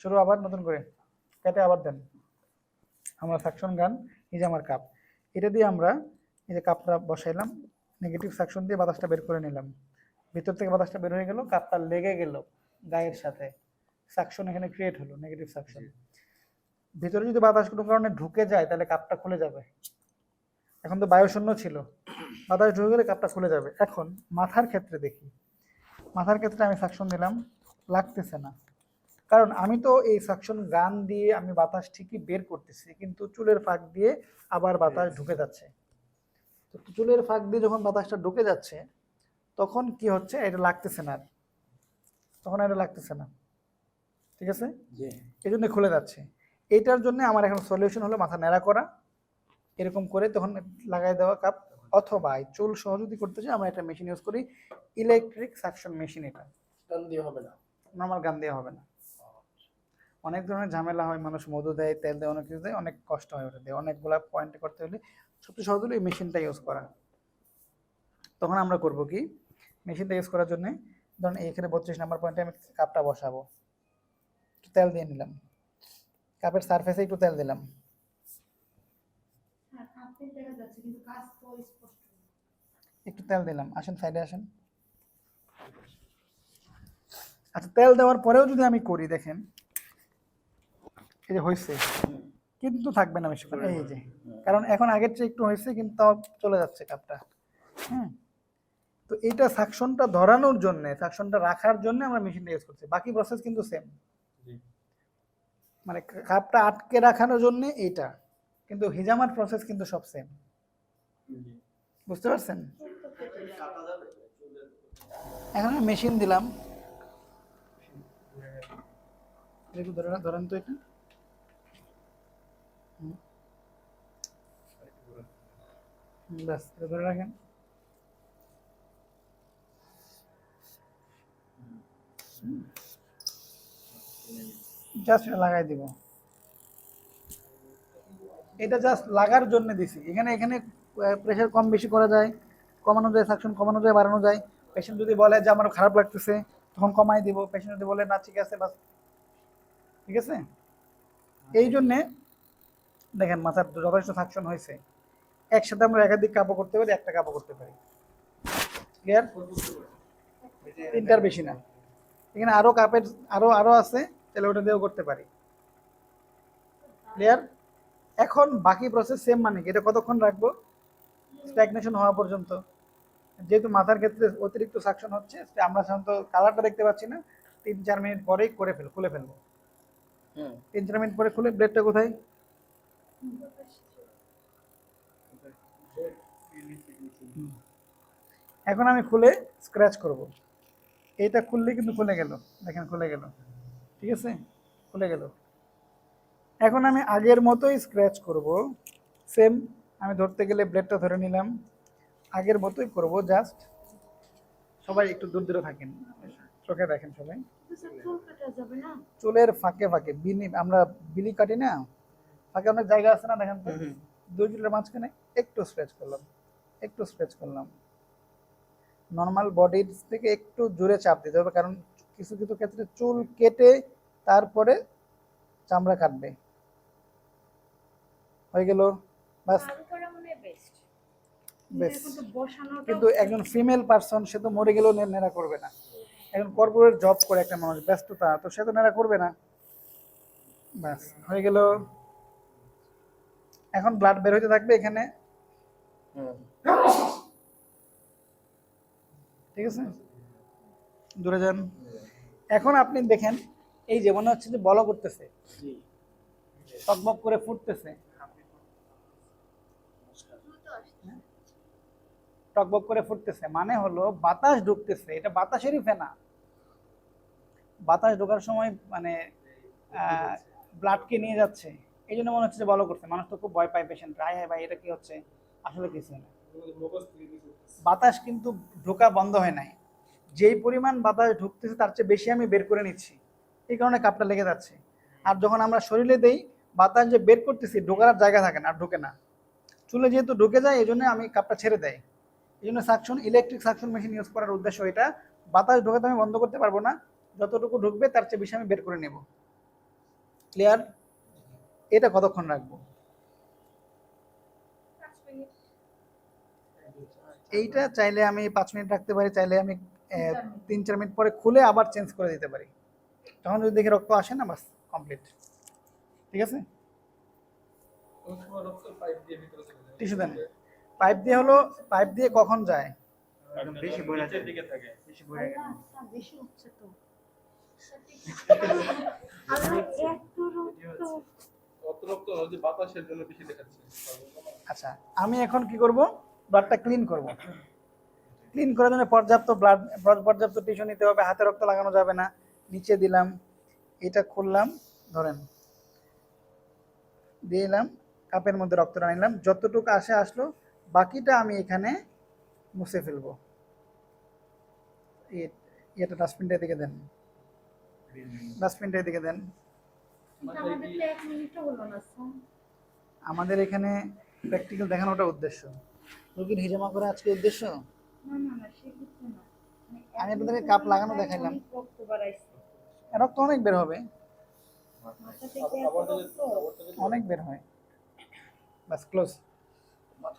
শুরু আবার নতুন করে। কেটে আবার দেন। আমরা সাকশন গান এই যে আমার কাপ এটা দিয়ে আমরা এই যে কাপটা বসাইলাম নেগেটিভ সাকশন দিয়ে বাতাসটা বের করে নিলাম। ভিতর থেকে বাতাসটা বের হয়ে গেল কাপটা লেগে গেল গায়ের সাথে। সাকশন এখানে ক্রিয়েট হলো নেগেটিভ সাকশন ভিতরে যদি বাতাস কোনো কারণে ঢুকে যায় তাহলে কাপটা খুলে যাবে। এখন তো বায়ুশূন্য ছিল। বাতাস ঢুকে গেলে কাপটা খুলে যাবে। এখন মাথার ক্ষেত্রে দেখি। মাথার ক্ষেত্রে আমি সাকশন দিলাম লাগতেছে না। কারণ আমি তো এই সাকশন গান দিয়ে আমি বাতাস ঠিকই বের করতেছি কিন্তু চুলের ফাঁক দিয়ে আবার বাতাস ঢুকে যাচ্ছে। তো চুলের ফাঁক দিয়ে যখন বাতাসটা ঢুকে যাচ্ছে তখন কি হচ্ছে? এটা লাগতেছে না আর। তখন এটা লাগতেছে না। ঠিক আছে? এই জন্য খুলে যাচ্ছে। এটার জন্য আমার এখন সলিউশন হলো মাথা ন্যাড়া করা। এরকম করে তখন লাগাই দেওয়া কাপ অথবা চুল সহ যদি করতে চাই আমরা একটা মেশিন ইউজ করি। ইলেকট্রিক সাকশন মেশিন এটা। টান দিয়ে হবে না। নর্মাল গান দেওয়া হবে না। অনেক ধরনের ঝামেলা হয় মানুষ মধু দেয় তেল দেয় অনেক কিছু দেয় অনেক কষ্ট হয় ওটা দিয়ে। অনেকগুলা পয়েন্ট করতে হলে সবচেয়ে সহজ হলো এই মেশিনটা ইউজ করা। তখন আমরা করব কি? মেশিনটা ইউজ করার জন্য ধরুন এইখানে বত্রিশ নাম্বার পয়েন্টে আমি কাপটা বসাবো। একটু তেল দিয়ে নিলাম। কাপের সারফেসে একটু তেল দিলাম। হ্যাঁ। একটু তেল দিলাম। আসেন সাইডে আসেন। আচ্ছা তেল দেওয়ার পরেও যদি আমি করি দেখেন এই যে হয়েছে কিন্তু থাকবে না বেশিক্ষণ এই যে। কারণ এখন আগের চেয়ে একটু হয়েছে কিন্তু তাও চলে যাচ্ছে কাপটা। হ্যাঁ তো এইটা সাকশনটা ধরানোর জন্য সাকশনটা রাখার জন্য আমরা মেশিনটা ইউজ করছি। বাকি প্রসেস কিন্তু সেম মানে কাপটা আটকে রাখানোর জন্য এইটা। কিন্তু হিজামার প্রসেস কিন্তু সব সেম বুঝতে পারছেন? এখন মেশিন দিলাম। ধরেন তো এটা। ব্যাস ধরে রাখেন। জাস্ট লাগাই দিব। এটা জাস্ট লাগার জন্য দিছি। এখানে এখানে প্রেশার কম বেশি করা যায়, কমানো যায় সাকশন কমানো যায়, বাড়ানো যায়। পেশেন্ট যদি বলে যে আমার খারাপ লাগতেছে, তখন কমাই দিব। পেশেন্ট যদি বলে, না, ঠিক আছে, বাস। ঠিক আছে? এই জন্যে, দেখেন, মাথার যথেষ্ট সাকশন হয়েছে। একসাথে আমরা একাধিক কাপড় করতে পারি একটা কাপড় করতে পারি। ক্লিয়ার তিনটার বেশি না। এখানে আরও কাপের আরও আরও আছে তাহলে ওটা দিয়েও করতে পারি। ক্লিয়ার এখন বাকি প্রসেস সেম মানে এটা কতক্ষণ রাখব? স্ট্যাগনেশন হওয়া পর্যন্ত। যেহেতু মাথার ক্ষেত্রে অতিরিক্ত সাকশন হচ্ছে আমরা সাধারণত কালারটা দেখতে পাচ্ছি না। তিন চার মিনিট পরেই করে ফেল খুলে ফেলব। তিন চার মিনিট পরে খুলে ব্লেডটা কোথায়? এখন আমি খুলে স্ক্র্যাচ করব। এইটা খুললে কিন্তু খুলে গেল। দেখেন খুলে গেল। ঠিক আছে? খুলে গেল। এখন আমি আগের মতোই স্ক্র্যাচ করব। সেম আমি ধরতে গেলে ব্লেডটা ধরে নিলাম। আগের মতোই করব জাস্ট সবাই একটু দূর দূরে থাকেন। চোখে দেখেন সবাই। চুলের ফাঁকে ফাঁকে বিনি আমরা বিলি কাটি না? ফাঁকে অনেক জায়গা আছে না দেখেন দুই চুলের মাঝখানে একটু স্ক্র্যাচ করলাম। একটু স্ট্রেচ করলাম। নর্মাল বডির থেকে একটু জোরে চাপ দিতে হবে কারণ কিছু কিছু ক্ষেত্রে চুল কেটে তারপরে চামড়া কাটবে। হয়ে গেল বাস। বেশ। কিন্তু একজন ফিমেল পার্সন সে তো মরে গেলেও নেড়া করবে না। এখন কর্পোরেট জব করে একটা মানুষ ব্যস্ততা তো সে তো নেড়া করবে না। ব্যাস হয়ে গেল। এখন ব্লাড বের হতে থাকবে এখানে। ঠিক আছে? দূরে যান। এখন আপনি দেখেন এই যে মনে হচ্ছে যে বল করতেছে টকবক করে ফুটতেছে। টকবক করে ফুটতেছে। মানে হলো বাতাস ঢুকতেছে। এটা বাতাসেরই ফেনা। বাতাস ঢোকার সময় মানে ব্লাডকে নিয়ে যাচ্ছে। এই জন্য মনে হচ্ছে যে বলো করছে মানুষ তো খুব ভয় পায় পেশেন্ট রায় হায় ভাই এটা কি হচ্ছে? আসলে কিছু না। বাতাস কিন্তু ঢোকা বন্ধ হয় নাই। যেই পরিমাণ বাতাস ঢুকতেছে তার চেয়ে বেশি আমি বের করে নিচ্ছি। এই কারণে কাপটা লেগে যাচ্ছে। আর যখন আমরা শরীরে দেই, বাতাস যে বের করতেছি, ঢোকার জায়গা থাকে না, আর ঢোকে না। চুলে যেহেতু ঢুকে যায় এই জন্য আমি কাপটা ছেড়ে দেয় এই জন্য suction electric suction machine use করার উদ্দেশ্য এটা। বাতাস ঢোকাতে আমি বন্ধ করতে পারব না। যতটুকু ঢুকবে, তার চেয়ে বেশি আমি বের করে নেব। ক্লিয়ার এটা কতক্ষণ রাখব পাঁচ মিনিট এইটা চাইলে আমি পাঁচ মিনিট রাখতে পারি চাইলে আমি তিন চার মিনিট। পরে খুলে আবার চেঞ্জ করে দিতে পারি। তখন যদি দেখি রক্ত আসে না বাস কমপ্লিট ঠিক আছে? টিস্যু দেন। পাইপ দিয়ে হলো পাইপ দিয়ে কখন যায়? বেশি দিকে থাকে। বেশি বেশি হচ্ছে তো। বেশি দেখাচ্ছে। আচ্ছা আমি এখন কি করব? ব্লাডটা ক্লিন করব। ক্লিন করার জন্য পর্যাপ্ত ব্লাড পর্যাপ্ত টিস্যু নিতে হবে হাতে রক্ত লাগানো যাবে না। নিচে দিলাম এটা খুললাম ধরেন। দিয়ে দিলাম কাপের মধ্যে রক্তটা নিলাম যতটুকু আসে আসলো বাকিটা আমি এখানে মুছে ফেলব। এটা ডাস্টবিনটা এদিকে দেন। ডাস্টবিনটা এদিকে দেন। আমাদের এখানে প্র্যাকটিক্যাল দেখানোটা উদ্দেশ্য। রোগীর হিজামা করে আজকে উদ্দেশ্য? মানে আমি আপনাদেরকে কাপ লাগানো দেখাইলাম। অনেক রক্ত অনেক বের হবে। অনেক বের হয়। বাস ক্লোজ।